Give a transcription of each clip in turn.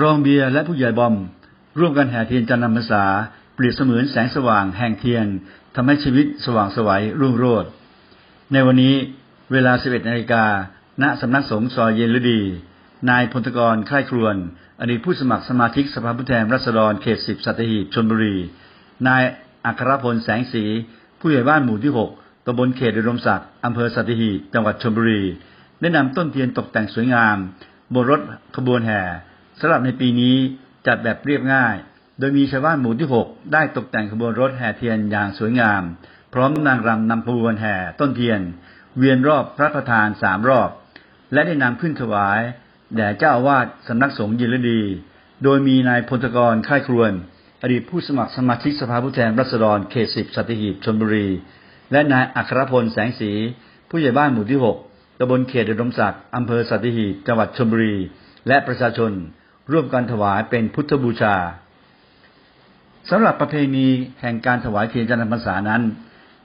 รองเบียร์และผู้ใหญ่บอม ร่วมกันแห่เทียนจันทร์นำพรรษาเปรียบเสมือนแสงสว่างแห่งเทียนทำให้ชีวิตสว่างสวัยรุ่งโรจน์ในวันนี้เวลา 11นาฬิกาณสำนักสงฆ์ซอยเย็นฤดี นายพลตกรค่ายครวน อดีตผู้สมัครสมาชิกสภาผู้แทนราษฎรเขตสิบสัตหีบชนบุรี นายอัครพลแสงสี ผู้ใหญ่บ้านหมู่ที่ 6ตำบลเขตอุดมศักดิ์อำเภอสัตหีบจังหวัดชลบุรี ได้นำต้นเทียนตกแต่งสวยงาม บนรถขบวนแห่ สำหรับในปีนี้จัดแบบเรียบง่าย โดยมีชาวบ้านหมู่ที่ 6 ได้ตกแต่งขบวนรถแห่เทียนอย่างสวยงาม พร้อมนางรำนำขบวนแห่ต้นเทียน เวียนรอบพระประธานสามรอบ และได้นำขึ้นถวาย แด่เจ้าอาวาสสำนักสงฆ์ยินดี โดยมีนายพลตกรค่ายครวน อดีตผู้สมัครสมาชิกสภาผู้แทนราษฎรเขตสิบสัตหีบชนบุรี และนายอัครพลแสงสี ผู้ใหญ่บ้านหมู่ที่หกตำบลเขตอุดมศักดิ์อำเภอสัตหีบจังหวัดชลบุรี และประชาชน ร่วมกันถวายเป็นพุทธบูชาสำหรับประเพณีแห่งการถวายเทียนจันทร์พรรษานั้น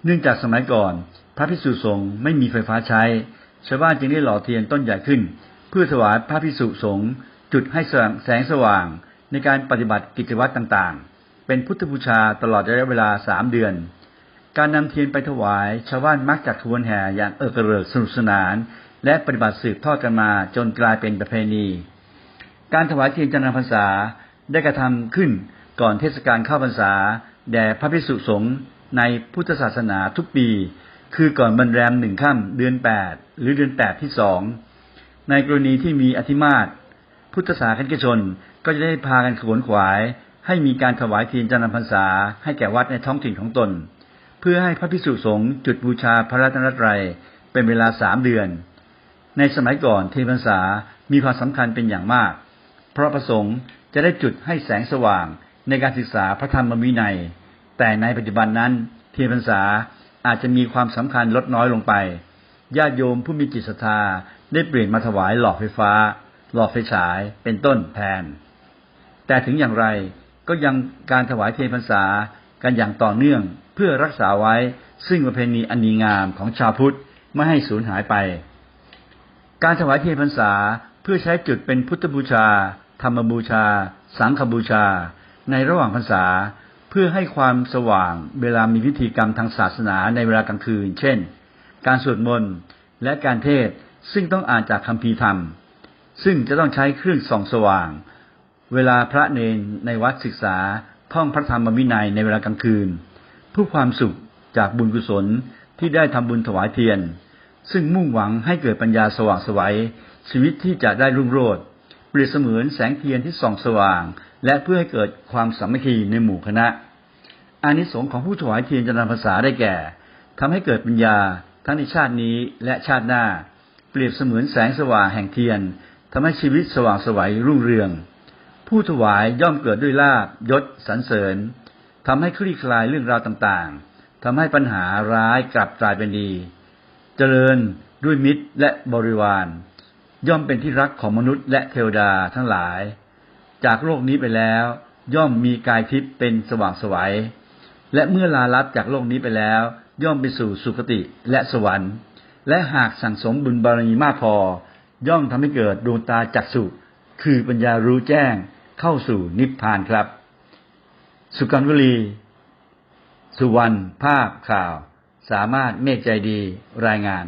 เนื่องจากสมัยก่อน พระภิกษุสงฆ์ไม่มีไฟฟ้าใช้ ชาวบ้านจึงได้หล่อเทียนต้นใหญ่ขึ้น เพื่อถวายพระภิกษุสงฆ์จุดให้แสงสว่างในการปฏิบัติกิจวัตรต่างๆ เป็นพุทธบูชาตลอดระยะเวลาสามเดือน การนำเทียนไปถวาย ชาวบ้านมักจัดขบวนแห่อย่างเออกระเริกสนุกสนาน และปฏิบัติสืบทอดกันมาจนกลายเป็นประเพณี การถวายเทียนจันทร์พรรษาได้กระทำขึ้นก่อนเทศกาลเข้าพรรษา แด่พระภิกษุสงฆ์ในพุทธศาสนาทุกปี คือก่อนบรรแรมหนึ่งค่ำเดือนแปดหรือเดือนแปดที่สองในกรณีที่มีอธิมาศพุทธศาสนิกชนก็จะได้พากันขวนขวาย ให้มีการถวายเทียนจันทร์พรรษา ให้แก่วัดในท้องถิ่นของตน เพื่อให้พระภิกษุสงฆ์จุดบูชาพระรัตนตรัยเป็นเวลาสามเดือน ในสมัยก่อนเทียนพรรษามีความสำคัญเป็นอย่างมาก พราะประสงค์จะได้จุดให้แสงสว่างในการศึกษาพระธรรมวินัย แต่ในปัจจุบันนั้นเทียนพรรษาอาจจะมีความสำคัญลดน้อยลงไป ญาติโยมผู้มีจิตศรัทธาได้เปลี่ยนมาถวายหลอดไฟฟ้า หลอดไฟฉายเป็นต้นแทน แต่ถึงอย่างไรก็ยังการถวายเทียนพรรษากันอย่างต่อเนื่องเพื่อรักษาไว้ซึ่งประเพณีอันดีงามของชาวพุทธไม่ให้สูญหายไป การถวายเทียนพรรษา เพื่อใช้จุดเป็นพุทธบูชา ธรรมบูชา สังฆบูชา ในระหว่างพรรษา เพื่อให้ความสว่างเวลามีพิธีกรรมทางศาสนาในเวลากลางคืน เช่น การสวดมนต์และการเทศซึ่งต้องอ่านจากคัมภีร์ธรรม ซึ่งจะต้องใช้เครื่องส่องสว่าง เวลาพระเนนในวัดศึกษาท่องพระธรรมวินัยในเวลากลางคืนเพื่อความสุขจากบุญกุศลที่ได้ทำบุญถวายเทียน ซึ่งมุ่งหวังให้เกิดปัญญาสว่างสวัย ชีวิตที่จะได้รุ่งโรจน์เปรียบเสมือนแสงเทียนที่ส่องสว่าง และเพื่อให้เกิดความสามัคคีในหมู่คณะอานิสงส์ของผู้ถวายเทียนจันทภาษาได้แก่ทำให้เกิดปัญญาทั้งในชาตินี้และชาติหน้า เปรียบเสมือนแสงสว่างแห่งเทียนทำให้ชีวิตสว่างสวัยรุ่งเรือง ผู้ถวายย่อมเกิดด้วยลาบยศสรรเสริญทำให้คลี่คลายเรื่องราวต่างๆทำให้ปัญหาร้ายกลับกลายเป็นดี เจริญด้วยมิตรและบริวาร ย่อมเป็นที่รักของมนุษย์และเทวดาทั้งหลาย จากโลกนี้ไปแล้ว ย่อมมีกายทิพย์เป็นสว่างสวัยและเมื่อลาลับจากโลกนี้ไปแล้ว ย่อมไปสู่สุคติและสวรรค์ และหากสั่งสมบุญบารมีมากพอ ย่อมทำให้เกิดดวงตาจักสุคือปัญญารู้แจ้งเข้าสู่นิพพานครับ สุกันวลี สุวรรณภาพข่าว สามารถเมฆใจดีรายงาน